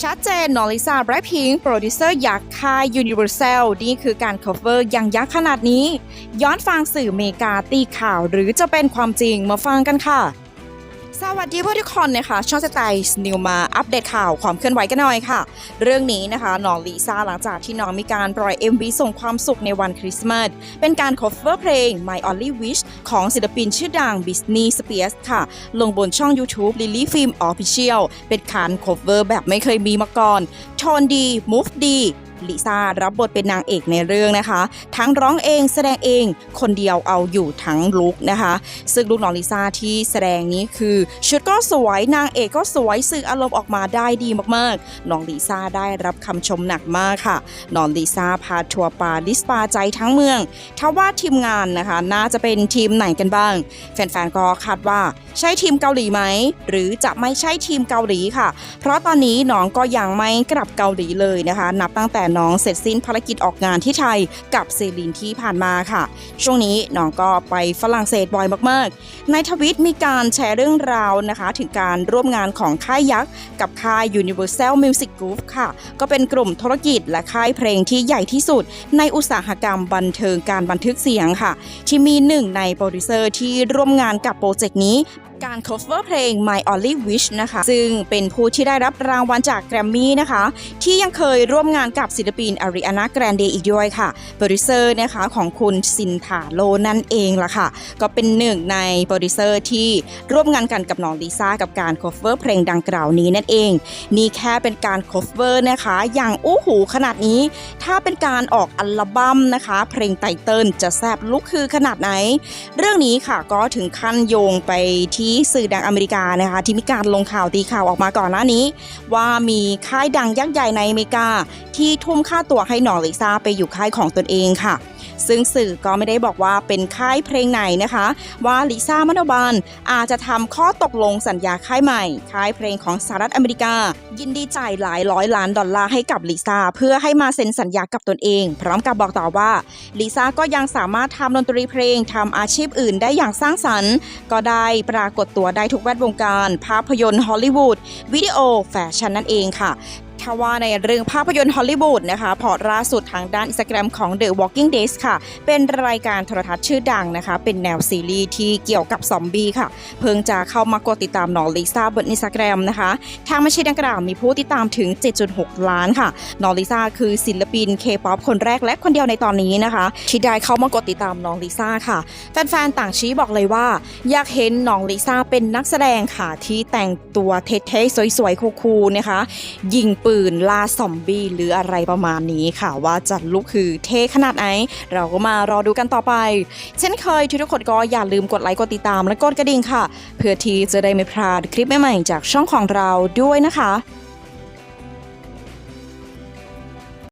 ชัดเจนนอลิซาแบล็คพิงโปรดิวเซอร์ยักษ์ค่ายยูนิเวอร์แซลนี่คือการ cover อย่างยักษ์ขนาดนี้ ย้อนฟังสื่อเมกาตีข่าวหรือจะเป็นความจริงมาฟังกันค่ะ สวัสดีเพื่อนทุกคนนะคะช่องสไตล์นิวมาอัปเดตข่าวความเคลื่อนไหวกันหน่อยค่ะ เรื่องนี้นะคะน้องลิซ่าหลังจากที่น้องมีการปล่อย MV ส่งความสุขในวันคริสต์มาสเป็นการ cover เพลง My Only Wish ของศิลปินชื่อดัง Britney Spears ค่ะ ลงบนช่อง YouTube Lily Film Official เป็นการ cover แบบไม่เคยมีมาก่อนโทนดีมูฟดี ลิซ่ารับบทเป็นนางเอกในเรื่องนะคะ ทั้งร้องเองแสดงเองคนเดียวเอาอยู่ทั้งลุกนะคะ ซึ่งลูกน้องลิซ่าที่แสดงนี้คือชุดก็สวยนางเอกก็สวยสื่ออารมณ์ออกมาได้ดีมากๆ น้องลิซ่าได้รับคำชมหนักมากค่ะ น้องลิซ่าพาทัวร์ปาลิสปาใจทั้งเมืองถ้าว่าทีมงานนะคะ น่าจะเป็นทีมไหนกันบ้าง แฟนๆก็คาดว่าใช่ทีมเกาหลีไหม หรือจะไม่ใช่ทีมเกาหลีค่ะ เพราะตอนนี้น้องก็ยังไม่กลับเกาหลีเลยนะคะ นับตั้งแต่น้องเสร็จสิ้นภารกิจออกงานที่ไทยกับเซรีนที่ผ่านมาค่ะ ช่วงนี้น้องก็ไปฝรั่งเศสบ่อยมากๆ ในทวิตมีการแชร์เรื่องราวนะคะ ถึงการร่วมงานของค่ายยักษ์ กับค่าย Universal Music Group ค่ะ ก็เป็นกลุ่มธุรกิจและค่ายเพลงที่ใหญ่ที่สุด ในอุตสาหกรรมบันเทิงการบันทึกเสียงค่ะ ที่มีหนึ่งในโปรดิวเซอร์ที่ร่วมงานกับโปรเจกต์นี้ การ cover เพลง My Only Wish นะคะ ซึ่งเป็นผู้ที่ได้รับรางวัลจากแกรมมี่นะคะ ที่ยังเคยร่วมงานกับศิลปินอาริอานาแกรนเดอีกด้วยค่ะโปรดิวเซอร์นะคะของคุณซินถาโลนั่นเองล่ะค่ะ ก็เป็นหนึ่งในโปรดิวเซอร์ที่ร่วมงานกันกับน้องลิซ่ากับการ cover เพลงดังกล่าวนี้นั่นเอง นี่แค่เป็นการ cover นะคะ อย่างอู้หูขนาดนี้ ถ้าเป็นการออกอัลบั้มนะคะ เพลงไตเติลจะแซบลุกคือขนาดไหน เรื่องนี้ค่ะก็ถึงขั้นโยงไปที่สื่อดังอเมริกานะคะที่มีการลงข่าวตีข่าวออกมาก่อนหน้านี้ ว่ามีค่ายดังยักษ์ใหญ่ในอเมริกา ที่ทุ่มค่าตัวให้หนองลิซ่าไปอยู่ค่ายของตนเองค่ะ ซึ่งสื่อก็ไม่ได้บอกว่าเป็นค่ายเพลงไหนนะคะ ว่าลิซ่ามโนบาลอาจจะทำข้อตกลงสัญญาค่ายใหม่ ค่ายเพลงของสหรัฐอเมริกา ยินดีจ่ายหลายร้อยล้านดอลลาร์ให้กับลิซ่าเพื่อให้มาเซ็นสัญญากับตนเอง พร้อมกับบอกต่อว่าลิซ่าก็ยังสามารถทำดนตรีเพลงทำอาชีพอื่นได้อย่างสร้างสรรค์ ก็ได้ปรากฏตัวได้ทุกแวดวงการ ภาพยนตร์ฮอลลีวูดวิดีโอแฟชั่นนั่นเองค่ะ ถ้าว่าในเรื่องภาพยนตร์ฮอลลีวูดนะคะพอร์ตล่าสุดทางด้านอินสตาแกรมของ The Walking Dead ค่ะ เป็นรายการโทรทัศน์ชื่อดังนะคะ เป็นแนวซีรีส์ที่เกี่ยวกับซอมบี้ค่ะ เพิ่งจะเข้ามากดติดตามน้องลิซ่าบนอินสตาแกรมนะคะ ทางบัญชีดังกล่าวมีผู้ติดตามถึง 7.6 ล้านค่ะน้องลิซ่าคือศิลปินเคป๊อปคนแรกและคนเดียวในตอนนี้นะคะที่ได้เข้ามากดติดตามน้องลิซ่าค่ะแฟนๆต่างชี้บอกเลยว่า อยากเห็นน้องลิซ่าเป็นนักแสดงค่ะที่แต่งตัวเท่ๆสวยๆคูลๆนะคะ ยิงปืนล่าซอมบี้หรืออะไรประมาณนี้ค่ะ ว่าจัดลุกคือเท่ขนาดไหน เราก็มารอดูกันต่อไป เช่นเคยทุกคนก็อย่าลืมกดไลค์กดติดตามและกดกระดิ่งค่ะ เพื่อที่จะได้ไม่พลาดคลิปใหม่ๆจากช่องของเราด้วยนะคะ